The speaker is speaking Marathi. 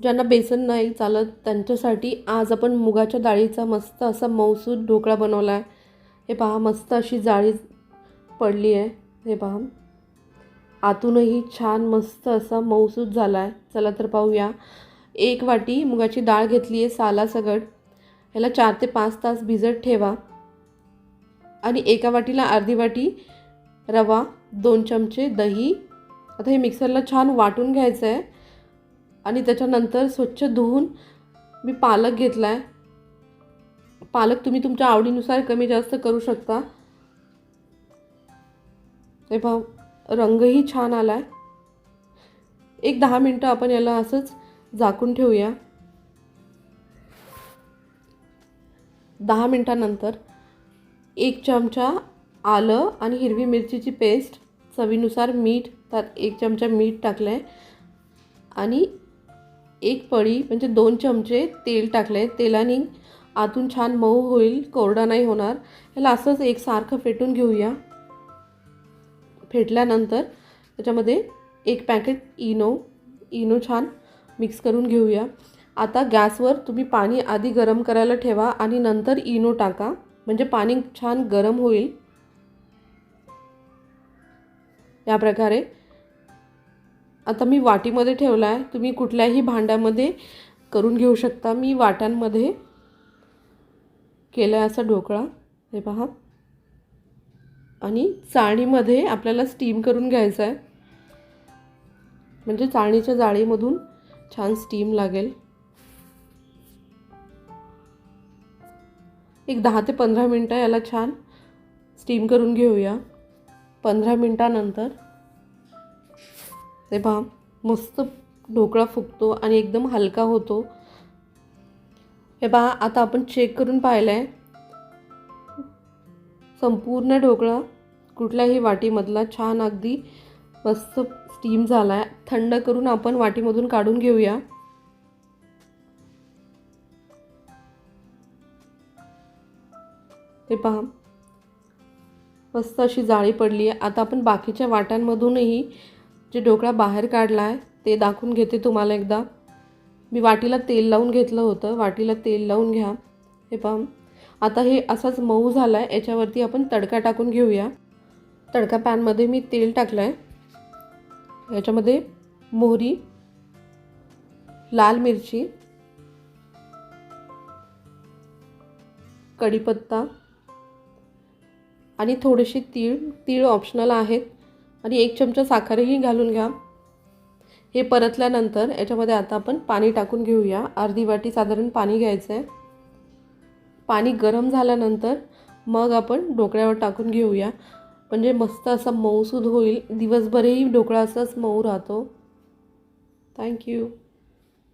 ज्यांना बेसन नाही चालत त्यांच्यासाठी आज आपण मुगाच्या डाळीचा मस्त असा मऊसूद ढोकळा बनवला आहे हे पहा मस्त अशी जाळी पडली आहे. हे पहा. आतूनही छान मस्त असा मऊसूद झाला आहे चला तर पाहूया. एक वाटी मुगाची डाळ घेतली आहे सालासगट ह्याला चार ते पाच तास भिजत ठेवा. आणि एका वाटीला अर्धी वाटी रवा दोन चमचे दही. आता हे मिक्सरला छान वाटून घ्यायचं आहे आणि त्याच्यानंतर स्वच्छ धुवून मी पालक घेतला आहे पालक तुम्ही तुमच्या आवडीनुसार कमी जास्त करू शकता. हे भाऊ रंगही छान आला आहे एक दहा मिनटं आपण याला असंच झाकून ठेवूया. दहा मिनटानंतर एक चमचा आलं आणि हिरवी मिरचीची पेस्ट चवीनुसार मीठ त्यात एक चमचा मीठ टाकलं आहे आणि एक पळी म्हणजे दोन चमचे तेल टाकले तेलाने आतून छान मऊ होईल कोरडा नाही होणार. ह्याला असंच एकसारखं फेटून घेऊया. फेटल्यानंतर त्याच्यामध्ये एक पॅकेट इनो इनो छान मिक्स करून घेऊया. आता गॅसवर तुम्ही पाणी आधी गरम करायला ठेवा आणि नंतर इनो टाका. म्हणजे पाणी छान गरम होईल. या प्रकारे आता मी वाटीमध्ये ठेवला आहे. तुम्ही कुठल्याही भांड्यामध्ये करून घेऊ शकता. मी वाट्यांमध्ये केला आहे असा ढोकळा. हे पहा. आणि चाळणीमध्ये आपल्याला स्टीम करून घ्यायचं आहे. म्हणजे चाळणीच्या जाळीमधून छान स्टीम लागेल. एक दहा ते पंधरा मिनटं याला छान स्टीम करून घेऊया. पंधरा मिनटानंतर ते पहा मस्त ढोकळा फुगतो आणि एकदम हलका होतो. हे पहा आता आपण चेक करून पाहिलं आहे संपूर्ण ढोकळा कुठल्याही वाटीमधला छान अगदी मस्त स्टीम झाला आहे थंड करून आपण वाटीमधून काढून घेऊया. ते पहा मस्त अशी जाळी पडली आहे आता आपण बाकीच्या वाट्यांमधूनही जे ढोकळा बाहेर काढला आहे ते दाखवून घेते तुम्हाला एकदा. मी वाटीला तेल लावून घेतलं होतं. वाटीला तेल लावून घ्या. हे पहा. आता हे असाच मऊ झाला आहे याच्यावरती आपण तडका टाकून घेऊया. तडका पॅनमध्ये मी तेल टाकलं आहे याच्यामध्ये मोहरी लाल मिरची कढीपत्ता आणि थोडेसे तीळ. तीळ ऑप्शनल आहेत. आणि एक चमचा साखरही घालून घ्या. हे परतल्यानंतर याच्यामध्ये आता आपण पाणी टाकून घेऊया. अर्धी वाटी साधारण पाणी घ्यायचं आहे पाणी गरम झाल्यानंतर मग आपण ढोकळ्यावर टाकून घेऊया. म्हणजे मस्त असा मऊसूद होईल. दिवसभरही ढोकळा असाच मऊ राहतो. थँक्यू